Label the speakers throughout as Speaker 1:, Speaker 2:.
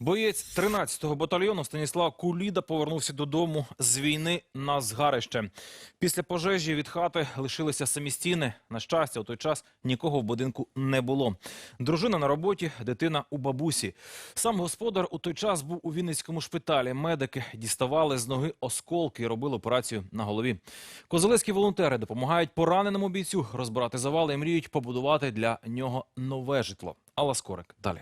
Speaker 1: Боєць 13-го батальйону Станіслав Куліда повернувся додому з війни на згарище. Після пожежі від хати лишилися самі стіни. На щастя, у той час нікого в будинку не було. Дружина на роботі, дитина у бабусі. Сам господар у той час був у Вінницькому шпиталі. Медики діставали з ноги осколки і робили операцію на голові. Козелецькі волонтери допомагають пораненому бійцю розбирати завали і мріють побудувати для нього нове житло. Алла Скорик далі.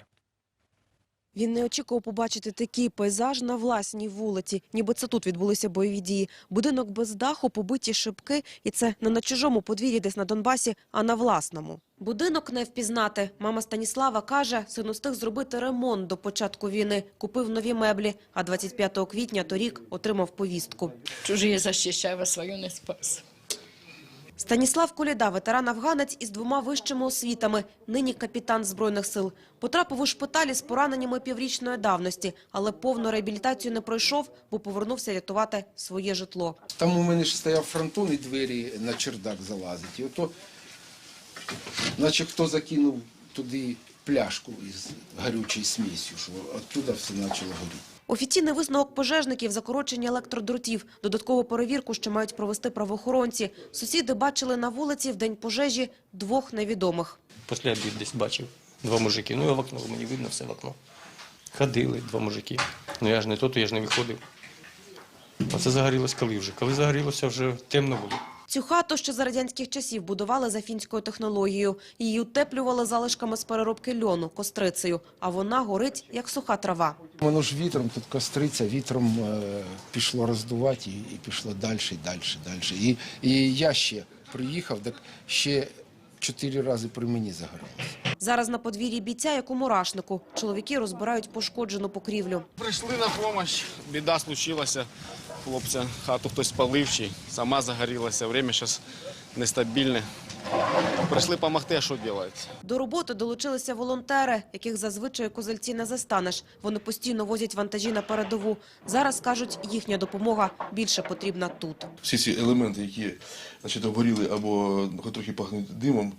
Speaker 2: Він не очікував побачити такий пейзаж на власній вулиці, ніби це тут відбулися бойові дії. Будинок без даху, побиті шибки, і це не на чужому подвір'ї десь на Донбасі, а на власному. Будинок не впізнати. Мама Станіслава каже, син устиг зробити ремонт до початку війни, купив нові меблі, а 25 квітня торік отримав повістку.
Speaker 3: Чужие защищай, а свою не спас.
Speaker 2: Станіслав Коліда, ветеран-афганець із двома вищими освітами, нині капітан Збройних сил. Потрапив у шпиталі з пораненнями піврічної давності, але повну реабілітацію не пройшов, бо повернувся рятувати своє житло.
Speaker 4: Там у мене ж стояв фронтон і двері на чердак залазить. І ото, наче хто закинув туди пляшку із гарючою смісю, що оттуда все почало горіти.
Speaker 2: Офіційний висновок пожежників – закорочення електродротів. Додаткову перевірку, що мають провести правоохоронці. Сусіди бачили на вулиці в день пожежі двох невідомих.
Speaker 5: Після обід десь бачив два мужики. Ну, я в окно, мені видно все в окно. Ходили два мужики. Ну я ж не то, я ж не виходив. А це загорілось коли вже? Коли загорілося, вже темно було.
Speaker 2: Цю хату ще за радянських часів будували за фінською технологією. Її утеплювали залишками з переробки льону, кострицею, а вона горить, як суха трава.
Speaker 4: Воно ж вітром, тут костриця, вітром е, пішло роздувати і, пішло далі, далі, далі. І, і я ще приїхав, так ще чотири рази при мені загоралося.
Speaker 2: Зараз на подвір'ї бійця, як у мурашнику. Чоловіки розбирають пошкоджену покрівлю.
Speaker 6: Прийшли на допомогу, біда случилася. Хлопця хату хтось спалив, чи сама загорілася. Время зараз нестабільне. Прийшли допомогти, а що робити?
Speaker 2: До роботи долучилися волонтери, яких зазвичай козельці не застанеш. Вони постійно возять вантажі на передову. Зараз, кажуть, їхня допомога більше потрібна тут.
Speaker 7: всі ці елементи, які значить, обгоріли або трохи пахнуть димом,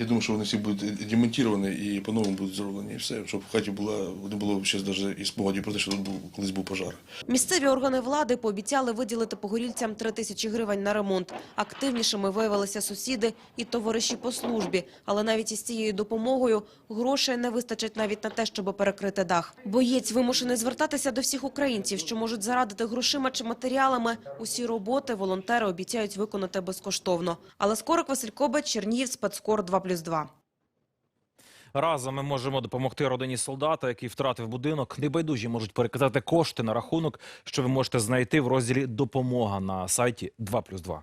Speaker 7: я думаю, що вони всі будуть демонтовані і по-новому будуть зроблені. І все, щоб в хаті була, не було ще навіть і спогадів про те, що тут був, колись був пожар.
Speaker 2: Місцеві органи влади пообіцяли виділити погорільцям 3 тисячі гривень на ремонт. Активнішими виявилися сусіди і товариші по службі. Але навіть із цією допомогою грошей не вистачить навіть на те, щоб перекрити дах. Боєць вимушений звертатися до всіх українців, що можуть зарадити грошима чи матеріалами. Усі роботи волонтери обіцяють виконати безкоштовно. Але Скорик Василь Кобець, Чернігів, спецкор 2+,2.
Speaker 1: Разом ми можемо допомогти родині солдата, який втратив будинок. Небайдужі можуть переказати кошти на рахунок, що ви можете знайти в розділі Допомога на сайті 2+,2.